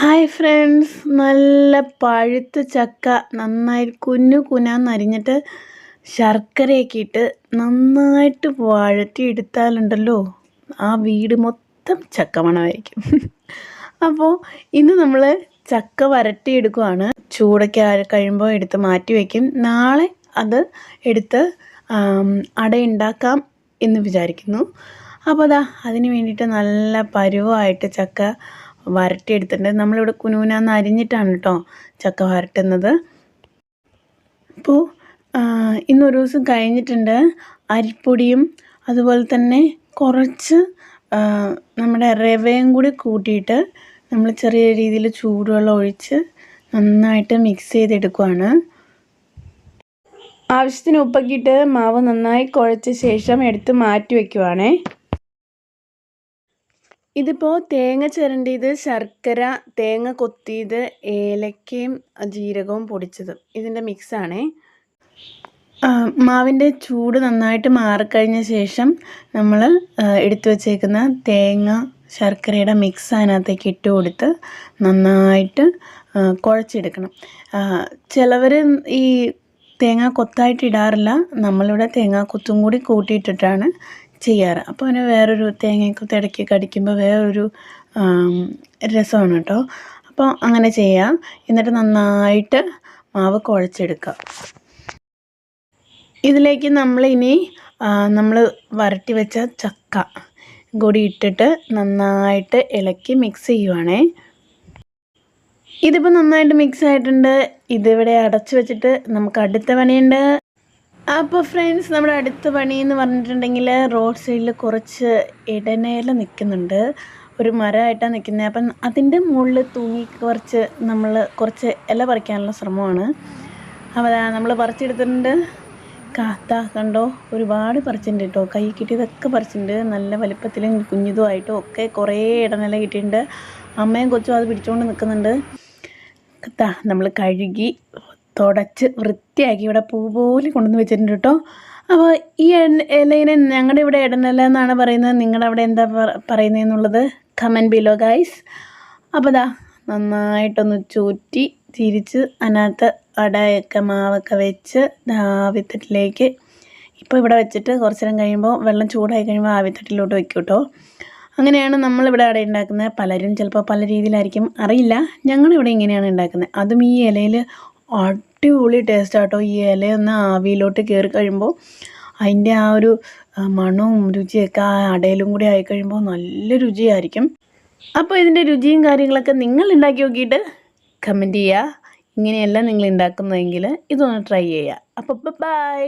Hi friends. നല്ല പഴുത്ത ചക്ക നന്നായി കുഞ്ഞു കുനാന്നരിഞ്ഞിട്ട് ശർക്കരയൊക്കെ ഇട്ട് നന്നായിട്ട് വഴറ്റി എടുത്താലുണ്ടല്ലോ ആ വീട് മൊത്തം ചക്ക മണമായിരിക്കും. അപ്പോൾ ഇന്ന് നമ്മൾ ചക്ക വരട്ടിയെടുക്കുവാണ്. ചൂടൊക്കെ കഴിയുമ്പോൾ എടുത്ത് മാറ്റി വയ്ക്കും നാളെ അത് എടുത്ത് അട ഉണ്ടാക്കാം എന്ന് വിചാരിക്കുന്നു. അപ്പോൾ അതാ അതിന് വേണ്ടിയിട്ട് നല്ല പരുവമായിട്ട് ചക്ക വരട്ടിയെടുത്തിട്ടുണ്ട്. നമ്മളിവിടെ കുനൂനാന്ന് അരിഞ്ഞിട്ടാണ് കേട്ടോ ചക്ക വരട്ടുന്നത്. അപ്പോൾ ഇന്നൊരു ദിവസം കഴിഞ്ഞിട്ടുണ്ട് അരിപ്പൊടിയും അതുപോലെ തന്നെ കുറച്ച് നമ്മുടെ റവയും കൂടി കൂട്ടിയിട്ട് നമ്മൾ ചെറിയ രീതിയിൽ ചൂടുവെള്ളം ഒഴിച്ച് നന്നായിട്ട് മിക്സ് ചെയ്തെടുക്കുവാണ്. ആവശ്യത്തിന് ഉപ്പൊക്കിയിട്ട് മാവ് നന്നായി കുഴച്ച ശേഷം എടുത്ത് മാറ്റി വയ്ക്കുവാണേ ഇതിപ്പോൾ തേങ്ങ ചിരണ്ടിയത് ശർക്കര തേങ്ങ കൊത്തിയത് ഏലക്കയും ജീരകവും പൊടിച്ചത്. ഇതിന്റെ മിക്സാണേ മാവിന്റെ ചൂട് നന്നായിട്ട് മാറിക്കഴിഞ്ഞ ശേഷം നമ്മൾ എടുത്തു വച്ചേക്കുന്ന തേങ്ങ ശർക്കരയുടെ മിക്സ് അതിനകത്തേക്ക് ഇട്ട് കൊടുത്ത് നന്നായിട്ട് കുഴച്ചെടുക്കണം. ചിലവർ ഈ തേങ്ങ കൊത്തായിട്ട് ഇടാറില്ല. നമ്മളിവിടെ തേങ്ങ കൊത്തും കൂടി കൂട്ടിയിട്ടിട്ടാണ് ചെയ്യാറ്. അപ്പോൾ അതിന് വേറൊരു തേങ്ങയൊക്കെ ഇടയ്ക്ക് കടിക്കുമ്പോൾ വേറൊരു രസമാണ് കേട്ടോ. അപ്പോൾ അങ്ങനെ ചെയ്യാം. എന്നിട്ട് നന്നായിട്ട് മാവ് കുഴച്ചെടുക്കുക ഇതിലേക്ക് നമ്മൾ ഇനി നമ്മൾ വരട്ടി വെച്ച ചക്ക കൂടി ഇട്ടിട്ട് നന്നായിട്ട് ഇളക്കി മിക്സ് ചെയ്യുവാണേ. ഇതിപ്പോൾ നന്നായിട്ട് മിക്സ് ആയിട്ടുണ്ട്. ഇതിവിടെ അടച്ചു വെച്ചിട്ട് നമുക്ക് അടുത്ത പണിയുണ്ട്. അപ്പോൾ ഫ്രണ്ട്സ് നമ്മുടെ അടുത്ത പണി എന്ന് പറഞ്ഞിട്ടുണ്ടെങ്കിൽ റോഡ് സൈഡിൽ കുറച്ച് ഇടനേല നിൽക്കുന്നുണ്ട് ഒരു മരമായിട്ടാണ് നിൽക്കുന്നത് അപ്പം അതിന്റെ മുകളിൽ തൂങ്ങി കുറച്ച് നമ്മൾ കുറച്ച് ഇല പറിക്കാനുള്ള ശ്രമമാണ്. അപ്പോൾ നമ്മൾ പറിച്ചെടുത്തിട്ടുണ്ട്. കാത്ത കണ്ടോ? ഒരുപാട് പറിച്ചിട്ടുണ്ട് കേട്ടോ കൈ കിട്ടിയതൊക്കെ പറിച്ചിട്ടുണ്ട്. നല്ല വലിപ്പത്തിലും കുഞ്ഞിതുമായിട്ടും ഒക്കെ കുറേ ഇടനില കിട്ടിയിട്ടുണ്ട്. അമ്മയും കൊച്ചും അത് പിടിച്ചുകൊണ്ട് നിൽക്കുന്നുണ്ട് നമ്മൾ കഴുകി തുടച്ച് വൃത്തിയാക്കി ഇവിടെ പൂ പോലെ കൊണ്ടുവന്ന് വെച്ചിട്ടുണ്ട് കേട്ടോ. അപ്പോൾ ഈ ഇലയിനെ ഞങ്ങളുടെ ഇവിടെ ഇടനില എന്നാണ് പറയുന്നത്. നിങ്ങളുടെ അവിടെ എന്താ പറയുന്നതെന്നുള്ളത് കമന്റ് ബിലോ ഗൈസ് അപ്പോൾ ദാ നന്നായിട്ടൊന്ന് ചൂറ്റി തിരിച്ച് അതിനകത്ത് അടയൊക്കെ മാവൊക്കെ വെച്ച് ആവിത്തട്ടിലേക്ക് ഇപ്പോൾ ഇവിടെ വെച്ചിട്ട് കുറച്ച് നേരം കഴിയുമ്പോൾ വെള്ളം ചൂടായി കഴിയുമ്പോൾ ആവിത്തട്ടിലോട്ട് വെക്കും കേട്ടോ. അങ്ങനെയാണ് നമ്മളിവിടെ അട ഉണ്ടാക്കുന്നത്. പലരും ചിലപ്പോൾ പല രീതിയിലായിരിക്കും. അറിയില്ല. ഞങ്ങളിവിടെ ഇങ്ങനെയാണ് ഉണ്ടാക്കുന്നത്. അതും ഈ ഇലയിൽ അടിപൊളി ടേസ്റ്റാട്ടോ. ഈ ഇലയൊന്ന് ആവിയിലോട്ട് കയറി കഴിയുമ്പോൾ അതിന്റെ ആ ഒരു മണവും രുചിയൊക്കെ ആ അടയിലും കൂടി ആയി കഴിയുമ്പോൾ നല്ല രുചിയായിരിക്കും. അപ്പോൾ ഇതിന്റെ രുചിയും കാര്യങ്ങളൊക്കെ നിങ്ങൾ ഉണ്ടാക്കി നോക്കിയിട്ട് കമന്റ് ചെയ്യുക. ഇങ്ങനെയല്ല നിങ്ങൾ ഉണ്ടാക്കുന്നതെങ്കിൽ ഇതൊന്ന് ട്രൈ ചെയ്യുക. അപ്പോൾ ബൈ